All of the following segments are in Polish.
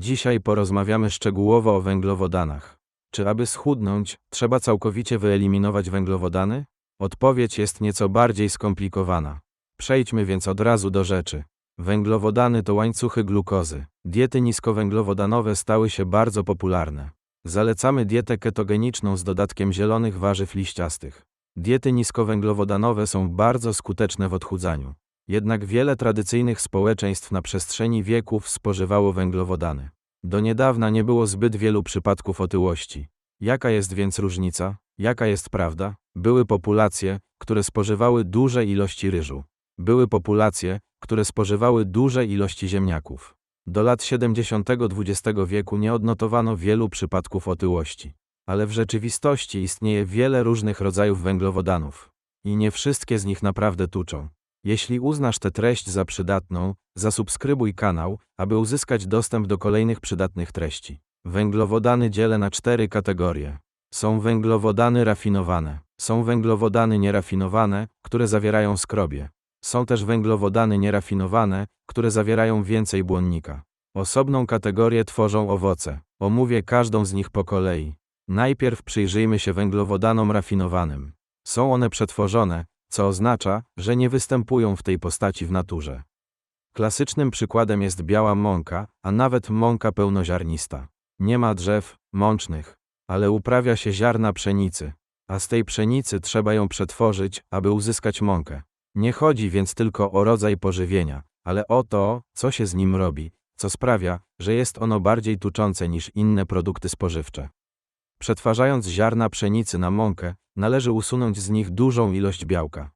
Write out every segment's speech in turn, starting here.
Dzisiaj porozmawiamy szczegółowo o węglowodanach. Czy aby schudnąć, trzeba całkowicie wyeliminować węglowodany? Odpowiedź jest nieco bardziej skomplikowana. Przejdźmy więc od razu do rzeczy. Węglowodany to łańcuchy glukozy. Diety niskowęglowodanowe stały się bardzo popularne. Zalecamy dietę ketogeniczną z dodatkiem zielonych warzyw liściastych. Diety niskowęglowodanowe są bardzo skuteczne w odchudzaniu. Jednak wiele tradycyjnych społeczeństw na przestrzeni wieków spożywało węglowodany. Do niedawna nie było zbyt wielu przypadków otyłości. Jaka jest więc różnica? Jaka jest prawda? Były populacje, które spożywały duże ilości ryżu. Były populacje, które spożywały duże ilości ziemniaków. Do lat 70. XX wieku nie odnotowano wielu przypadków otyłości. Ale w rzeczywistości istnieje wiele różnych rodzajów węglowodanów. I nie wszystkie z nich naprawdę tuczą. Jeśli uznasz tę treść za przydatną, zasubskrybuj kanał, aby uzyskać dostęp do kolejnych przydatnych treści. Węglowodany dzielę na cztery kategorie. Są węglowodany rafinowane, są węglowodany nierafinowane, które zawierają skrobie. Są też węglowodany nierafinowane, które zawierają więcej błonnika. Osobną kategorię tworzą owoce. Omówię każdą z nich po kolei. Najpierw przyjrzyjmy się węglowodanom rafinowanym. Są one przetworzone, co oznacza, że nie występują w tej postaci w naturze. Klasycznym przykładem jest biała mąka, a nawet mąka pełnoziarnista. Nie ma drzew mącznych, ale uprawia się ziarna pszenicy, a z tej pszenicy trzeba ją przetworzyć, aby uzyskać mąkę. Nie chodzi więc tylko o rodzaj pożywienia, ale o to, co się z nim robi, co sprawia, że jest ono bardziej tuczące niż inne produkty spożywcze. Przetwarzając ziarna pszenicy na mąkę, należy usunąć z nich dużą ilość białka.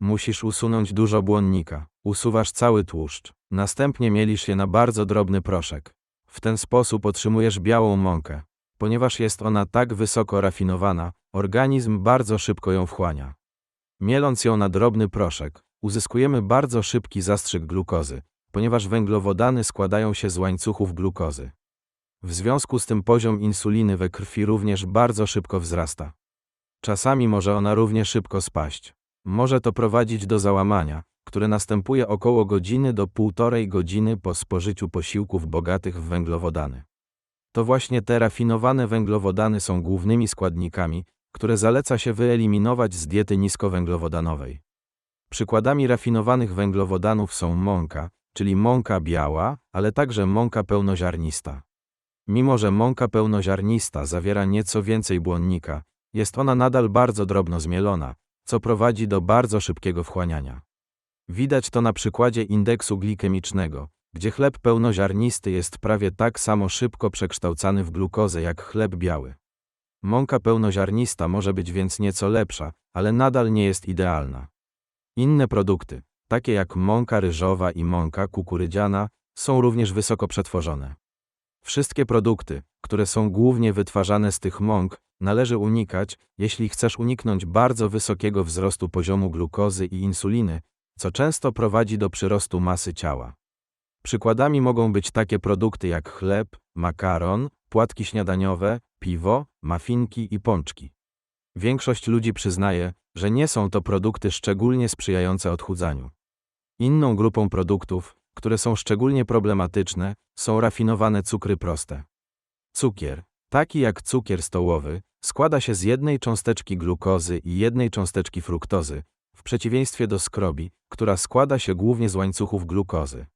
Musisz usunąć dużo błonnika, usuwasz cały tłuszcz, następnie mielisz je na bardzo drobny proszek. W ten sposób otrzymujesz białą mąkę. Ponieważ jest ona tak wysoko rafinowana, organizm bardzo szybko ją wchłania. Mieląc ją na drobny proszek, uzyskujemy bardzo szybki zastrzyk glukozy, ponieważ węglowodany składają się z łańcuchów glukozy. W związku z tym poziom insuliny we krwi również bardzo szybko wzrasta. Czasami może ona równie szybko spaść. Może to prowadzić do załamania, które następuje około godziny do półtorej godziny po spożyciu posiłków bogatych w węglowodany. To właśnie te rafinowane węglowodany są głównymi składnikami, które zaleca się wyeliminować z diety niskowęglowodanowej. Przykładami rafinowanych węglowodanów są mąka, czyli mąka biała, ale także mąka pełnoziarnista. Mimo, że mąka pełnoziarnista zawiera nieco więcej błonnika, jest ona nadal bardzo drobno zmielona, co prowadzi do bardzo szybkiego wchłaniania. Widać to na przykładzie indeksu glikemicznego, gdzie chleb pełnoziarnisty jest prawie tak samo szybko przekształcany w glukozę jak chleb biały. Mąka pełnoziarnista może być więc nieco lepsza, ale nadal nie jest idealna. Inne produkty, takie jak mąka ryżowa i mąka kukurydziana, są również wysoko przetworzone. Wszystkie produkty, które są głównie wytwarzane z tych mąk, należy unikać, jeśli chcesz uniknąć bardzo wysokiego wzrostu poziomu glukozy i insuliny, co często prowadzi do przyrostu masy ciała. Przykładami mogą być takie produkty jak chleb, makaron, płatki śniadaniowe, piwo, mafinki i pączki. Większość ludzi przyznaje, że nie są to produkty szczególnie sprzyjające odchudzaniu. Inną grupą produktów, które są szczególnie problematyczne, są rafinowane cukry proste. Cukier, taki jak cukier stołowy, składa się z jednej cząsteczki glukozy i jednej cząsteczki fruktozy, w przeciwieństwie do skrobi, która składa się głównie z łańcuchów glukozy.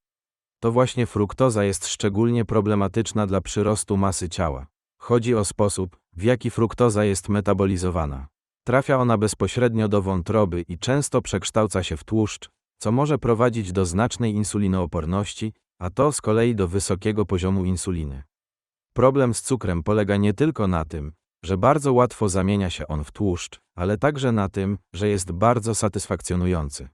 To właśnie fruktoza jest szczególnie problematyczna dla przyrostu masy ciała. Chodzi o sposób, w jaki fruktoza jest metabolizowana. Trafia ona bezpośrednio do wątroby i często przekształca się w tłuszcz, co może prowadzić do znacznej insulinooporności, a to z kolei do wysokiego poziomu insuliny. Problem z cukrem polega nie tylko na tym, że bardzo łatwo zamienia się on w tłuszcz, ale także na tym, że jest bardzo satysfakcjonujący.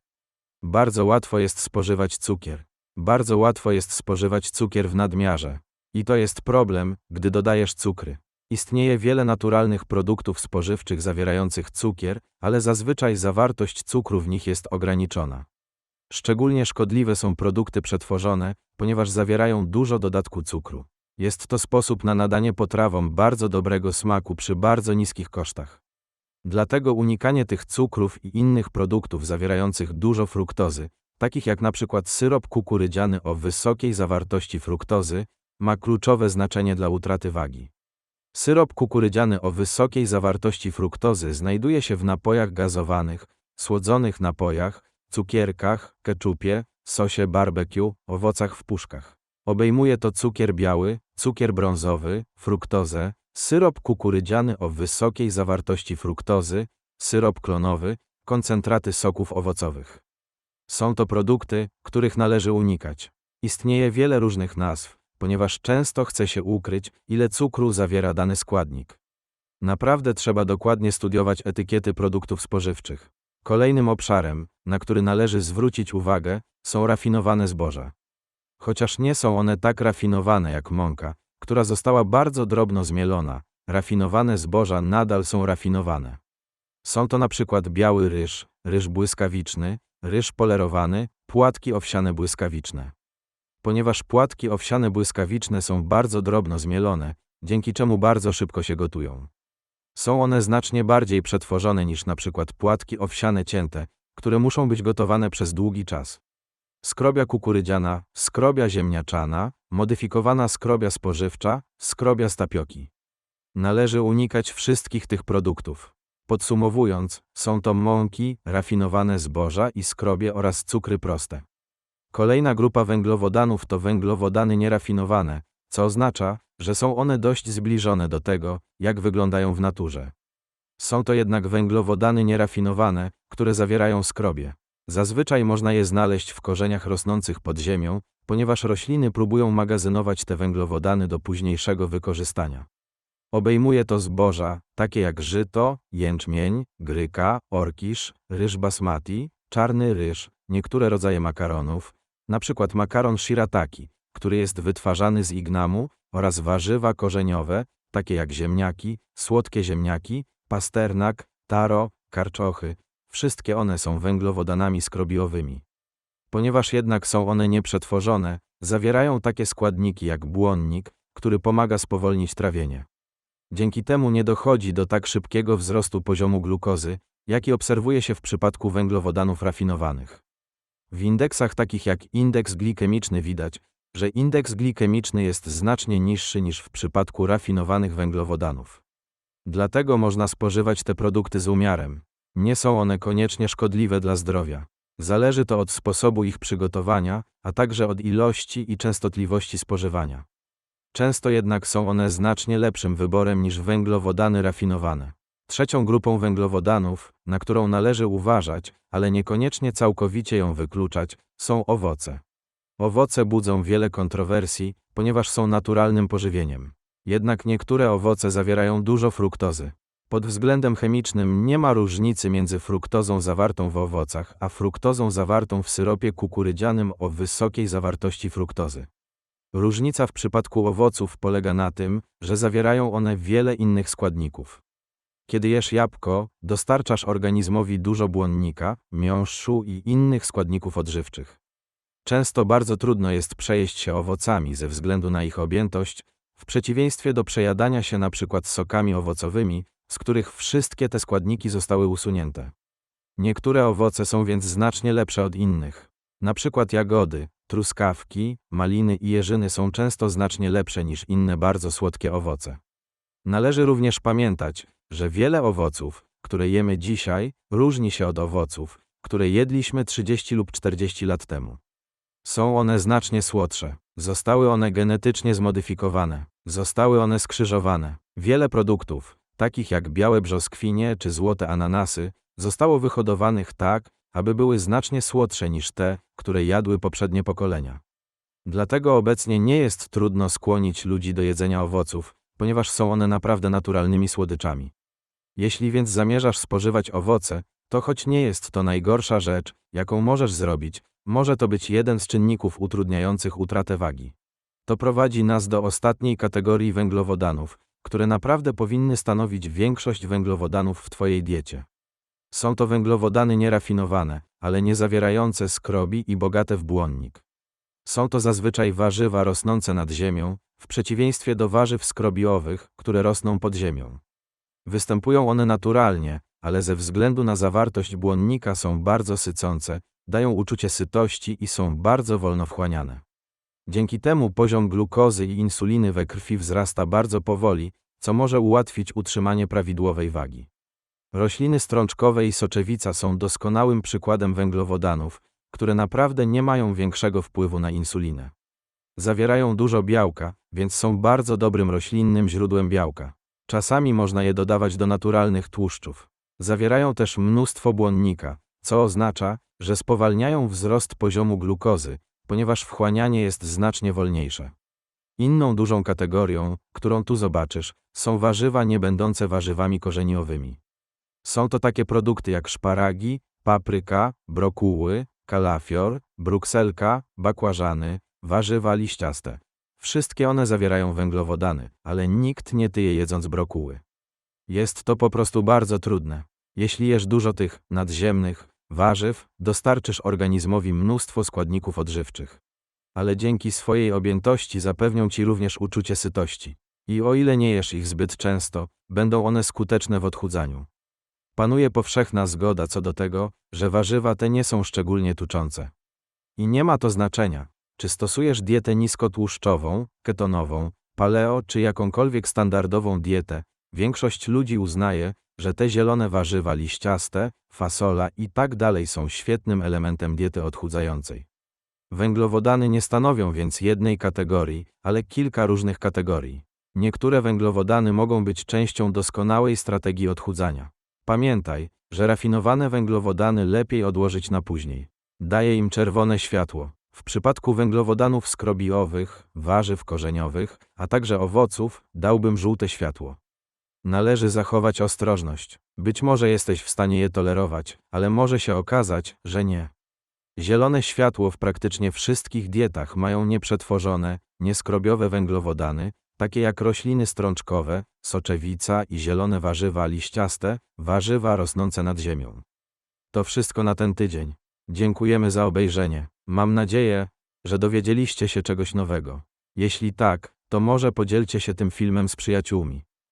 Bardzo łatwo jest spożywać cukier. Bardzo łatwo jest spożywać cukier w nadmiarze. I to jest problem, gdy dodajesz cukry. Istnieje wiele naturalnych produktów spożywczych zawierających cukier, ale zazwyczaj zawartość cukru w nich jest ograniczona. Szczególnie szkodliwe są produkty przetworzone, ponieważ zawierają dużo dodatku cukru. Jest to sposób na nadanie potrawom bardzo dobrego smaku przy bardzo niskich kosztach. Dlatego unikanie tych cukrów i innych produktów zawierających dużo fruktozy, takich jak przykład syrop kukurydziany o wysokiej zawartości fruktozy, ma kluczowe znaczenie dla utraty wagi. Syrop kukurydziany o wysokiej zawartości fruktozy znajduje się w napojach gazowanych, słodzonych napojach, cukierkach, keczupie, sosie barbecue, owocach w puszkach. Obejmuje to cukier biały, cukier brązowy, fruktozę, syrop kukurydziany o wysokiej zawartości fruktozy, syrop klonowy, koncentraty soków owocowych. Są to produkty, których należy unikać. Istnieje wiele różnych nazw, ponieważ często chce się ukryć, ile cukru zawiera dany składnik. Naprawdę trzeba dokładnie studiować etykiety produktów spożywczych. Kolejnym obszarem, na który należy zwrócić uwagę, są rafinowane zboża. Chociaż nie są one tak rafinowane jak mąka, która została bardzo drobno zmielona, rafinowane zboża nadal są rafinowane. Są to na przykład biały ryż, ryż błyskawiczny, ryż polerowany, płatki owsiane błyskawiczne. Ponieważ płatki owsiane błyskawiczne są bardzo drobno zmielone, dzięki czemu bardzo szybko się gotują. Są one znacznie bardziej przetworzone niż na przykład płatki owsiane cięte, które muszą być gotowane przez długi czas. Skrobia kukurydziana, skrobia ziemniaczana, modyfikowana skrobia spożywcza, skrobia z tapioki. Należy unikać wszystkich tych produktów. Podsumowując, są to mąki, rafinowane zboża i skrobie oraz cukry proste. Kolejna grupa węglowodanów to węglowodany nierafinowane, co oznacza, że są one dość zbliżone do tego, jak wyglądają w naturze. Są to jednak węglowodany nierafinowane, które zawierają skrobie. Zazwyczaj można je znaleźć w korzeniach rosnących pod ziemią, ponieważ rośliny próbują magazynować te węglowodany do późniejszego wykorzystania. Obejmuje to zboża, takie jak żyto, jęczmień, gryka, orkisz, ryż basmati, czarny ryż, niektóre rodzaje makaronów, np. makaron shirataki, który jest wytwarzany z ignamu, oraz warzywa korzeniowe, takie jak ziemniaki, słodkie ziemniaki, pasternak, taro, karczochy. Wszystkie one są węglowodanami skrobiowymi. Ponieważ jednak są one nieprzetworzone, zawierają takie składniki jak błonnik, który pomaga spowolnić trawienie. Dzięki temu nie dochodzi do tak szybkiego wzrostu poziomu glukozy, jaki obserwuje się w przypadku węglowodanów rafinowanych. W indeksach takich jak indeks glikemiczny widać, że indeks glikemiczny jest znacznie niższy niż w przypadku rafinowanych węglowodanów. Dlatego można spożywać te produkty z umiarem. Nie są one koniecznie szkodliwe dla zdrowia. Zależy to od sposobu ich przygotowania, a także od ilości i częstotliwości spożywania. Często jednak są one znacznie lepszym wyborem niż węglowodany rafinowane. Trzecią grupą węglowodanów, na którą należy uważać, ale niekoniecznie całkowicie ją wykluczać, są owoce. Owoce budzą wiele kontrowersji, ponieważ są naturalnym pożywieniem. Jednak niektóre owoce zawierają dużo fruktozy. Pod względem chemicznym nie ma różnicy między fruktozą zawartą w owocach, a fruktozą zawartą w syropie kukurydzianym o wysokiej zawartości fruktozy. Różnica w przypadku owoców polega na tym, że zawierają one wiele innych składników. Kiedy jesz jabłko, dostarczasz organizmowi dużo błonnika, miąższu i innych składników odżywczych. Często bardzo trudno jest przejeść się owocami ze względu na ich objętość, w przeciwieństwie do przejadania się przykład sokami owocowymi, z których wszystkie te składniki zostały usunięte. Niektóre owoce są więc znacznie lepsze od innych. Na przykład jagody, truskawki, maliny i jeżyny są często znacznie lepsze niż inne bardzo słodkie owoce. Należy również pamiętać, że wiele owoców, które jemy dzisiaj, różni się od owoców, które jedliśmy 30 lub 40 lat temu. Są one znacznie słodsze. Zostały one genetycznie zmodyfikowane. Zostały one skrzyżowane. Wiele produktów, takich jak białe brzoskwinie czy złote ananasy, zostało wyhodowanych tak, aby były znacznie słodsze niż te, które jadły poprzednie pokolenia. Dlatego obecnie nie jest trudno skłonić ludzi do jedzenia owoców, ponieważ są one naprawdę naturalnymi słodyczami. Jeśli więc zamierzasz spożywać owoce, to choć nie jest to najgorsza rzecz, jaką możesz zrobić, może to być jeden z czynników utrudniających utratę wagi. To prowadzi nas do ostatniej kategorii węglowodanów, które naprawdę powinny stanowić większość węglowodanów w Twojej diecie. Są to węglowodany nierafinowane, ale nie zawierające skrobi i bogate w błonnik. Są to zazwyczaj warzywa rosnące nad ziemią, w przeciwieństwie do warzyw skrobiowych, które rosną pod ziemią. Występują one naturalnie, ale ze względu na zawartość błonnika są bardzo sycące, dają uczucie sytości i są bardzo wolno wchłaniane. Dzięki temu poziom glukozy i insuliny we krwi wzrasta bardzo powoli, co może ułatwić utrzymanie prawidłowej wagi. Rośliny strączkowe i soczewica są doskonałym przykładem węglowodanów, które naprawdę nie mają większego wpływu na insulinę. Zawierają dużo białka, więc są bardzo dobrym roślinnym źródłem białka. Czasami można je dodawać do naturalnych tłuszczów. Zawierają też mnóstwo błonnika, co oznacza, że spowalniają wzrost poziomu glukozy, ponieważ wchłanianie jest znacznie wolniejsze. Inną dużą kategorią, którą tu zobaczysz, są warzywa nie będące warzywami korzeniowymi. Są to takie produkty jak szparagi, papryka, brokuły, kalafior, brukselka, bakłażany, warzywa liściaste. Wszystkie one zawierają węglowodany, ale nikt nie tyje jedząc brokuły. Jest to po prostu bardzo trudne. Jeśli jesz dużo tych nadziemnych warzyw, dostarczysz organizmowi mnóstwo składników odżywczych. Ale dzięki swojej objętości zapewnią ci również uczucie sytości. I o ile nie jesz ich zbyt często, będą one skuteczne w odchudzaniu. Panuje powszechna zgoda co do tego, że warzywa te nie są szczególnie tuczące. I nie ma to znaczenia, czy stosujesz dietę niskotłuszczową, ketonową, paleo czy jakąkolwiek standardową dietę, większość ludzi uznaje, że te zielone warzywa liściaste, fasola i tak dalej są świetnym elementem diety odchudzającej. Węglowodany nie stanowią więc jednej kategorii, ale kilka różnych kategorii. Niektóre węglowodany mogą być częścią doskonałej strategii odchudzania. Pamiętaj, że rafinowane węglowodany lepiej odłożyć na później. Daje im czerwone światło. W przypadku węglowodanów skrobiowych, warzyw korzeniowych, a także owoców, dałbym żółte światło. Należy zachować ostrożność. Być może jesteś w stanie je tolerować, ale może się okazać, że nie. Zielone światło w praktycznie wszystkich dietach mają nieprzetworzone, nieskrobiowe węglowodany, takie jak rośliny strączkowe, soczewica i zielone warzywa liściaste, warzywa rosnące nad ziemią. To wszystko na ten tydzień. Dziękujemy za obejrzenie. Mam nadzieję, że dowiedzieliście się czegoś nowego. Jeśli tak, to może podzielcie się tym filmem z przyjaciółmi.